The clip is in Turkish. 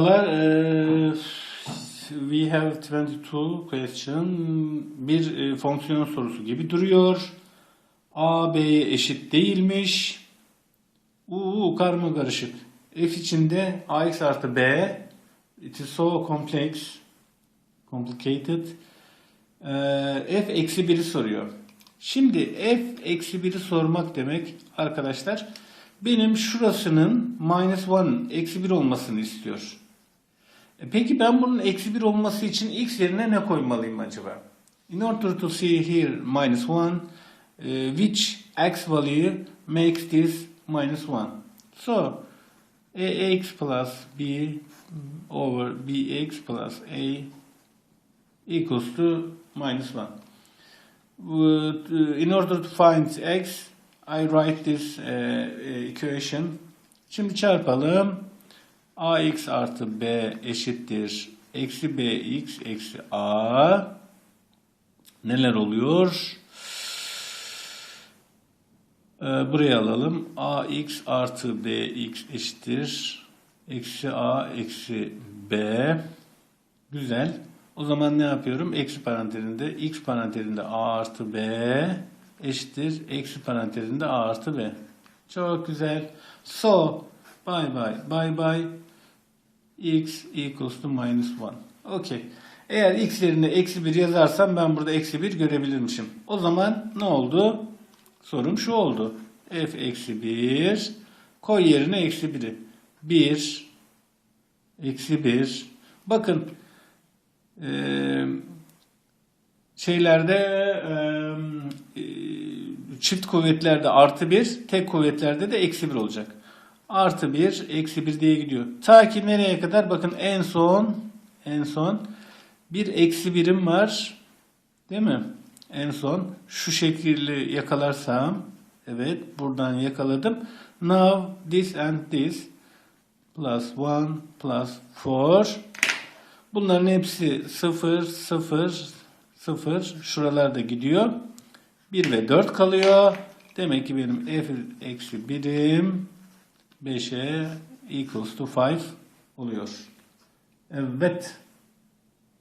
Eee, we have 22 question. Bir fonksiyon sorusu gibi duruyor. A, B'ye eşit değilmiş. Uuu karma karışık. F içinde ax artı b. It is so complex. Complicated. F eksi 1'i soruyor. Şimdi f eksi 1'i sormak demek arkadaşlar benim şurasının minus 1 eksi 1 olmasını istiyor. E Peki ben bunun eksi 1 olması için x yerine ne koymalıyım acaba? In order to see here minus 1, eh, which x value makes this minus 1? So, ax plus b over bx plus a equals to minus 1. Would, uh, In order to find x, I write this equation. Şimdi çarpalım. Ax artı b eşittir. Eksi bx eksi a. Neler oluyor? Ee, buraya alalım. ax artı bx eşittir. Eksi a eksi b. Güzel. O zaman ne yapıyorum? Eksi parantezinde x parantezinde a artı b eşittir. Eksi parantezinde a artı b. Çok güzel. So, bye bye, bye bye. x equals to minus 1. Okay. Eğer x yerine eksi 1 yazarsam ben burada eksi 1 görebilirmişim. O zaman ne oldu? Sorum şu oldu. f eksi 1 koy yerine eksi 1'i. 1 eksi 1 bakın eee, şeylerde eee, çift kuvvetlerde artı 1 tek kuvvetlerde de eksi 1 olacak. Artı 1 eksi 1 diye gidiyor. Ta ki nereye kadar? Bakın en son en son bir eksi birim var. Değil mi? En son şu şekilde yakalarsam evet buradan yakaladım. Now this and this plus 1 plus 4 bunların hepsi 0 0 0 şuralarda gidiyor. 1 ve 4 kalıyor. Demek ki benim f eksi birim 5'e equals to 5 oluyor. Evet.